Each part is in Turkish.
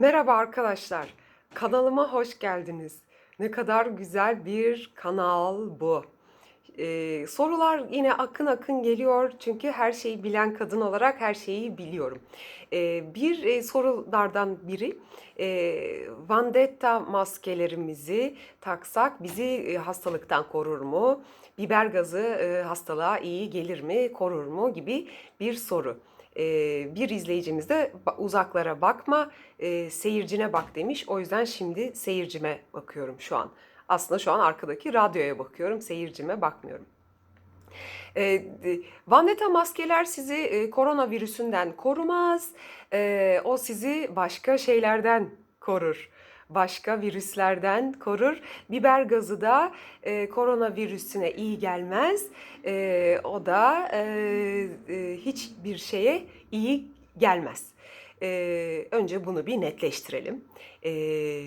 Merhaba arkadaşlar. Kanalıma hoş geldiniz. Ne kadar güzel bir kanal bu. Ee, sorular yine akın akın geliyor çünkü her şeyi bilen kadın olarak her şeyi biliyorum. Ee, bir e, sorulardan biri e, Vandetta maskelerimizi taksak bizi e, hastalıktan korur mu? Biber gazı e, hastalığa iyi gelir mi, korur mu gibi bir soru. Ee, bir izleyicimiz de "Ba- uzaklara bakma, e, seyircine bak demiş. O yüzden şimdi seyircime bakıyorum şu an. Aslında şu an arkadaki radyoya bakıyorum, seyircime bakmıyorum. E, d- Vandetta maskeler sizi e, koronavirüsünden korumaz. E, o sizi başka şeylerden korur. Başka virüslerden korur. Biber gazı da e, koronavirüsüne iyi gelmez. E, o da e, e, hiçbir şeye iyi gelmez. E, önce bunu bir netleştirelim. E,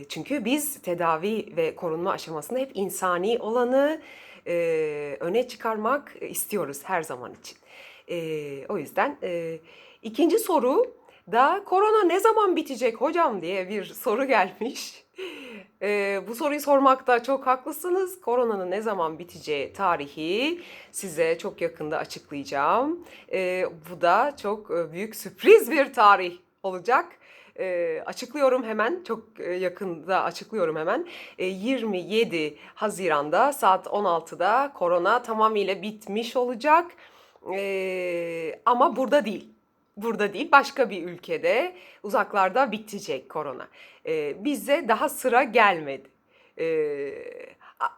çünkü biz tedavi ve korunma aşamasında hep insani olanı e, öne çıkarmak istiyoruz her zaman için. E, o yüzden e, ikinci soru da korona ne zaman bitecek hocam diye bir soru gelmiş. E, bu soruyu sormakta çok haklısınız. Koronanın ne zaman biteceği tarihi size çok yakında açıklayacağım. E, bu da çok e, büyük sürpriz bir tarih olacak. E, açıklıyorum hemen, çok e, yakında açıklıyorum hemen. E, 27 Haziran'da saat 16'da korona tamamıyla bitmiş olacak. E, ama burada değil. Burada değil, başka bir ülkede uzaklarda bitecek korona. E, bize daha sıra gelmedi. E,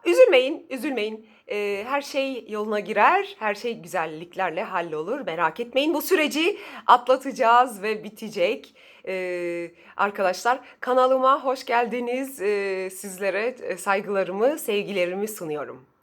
üzülmeyin, üzülmeyin. E, her şey yoluna girer, her şey güzelliklerle hallolur. Merak etmeyin, bu süreci atlatacağız ve bitecek. E, arkadaşlar kanalıma hoş geldiniz. E, sizlere e, saygılarımı, sevgilerimi sunuyorum.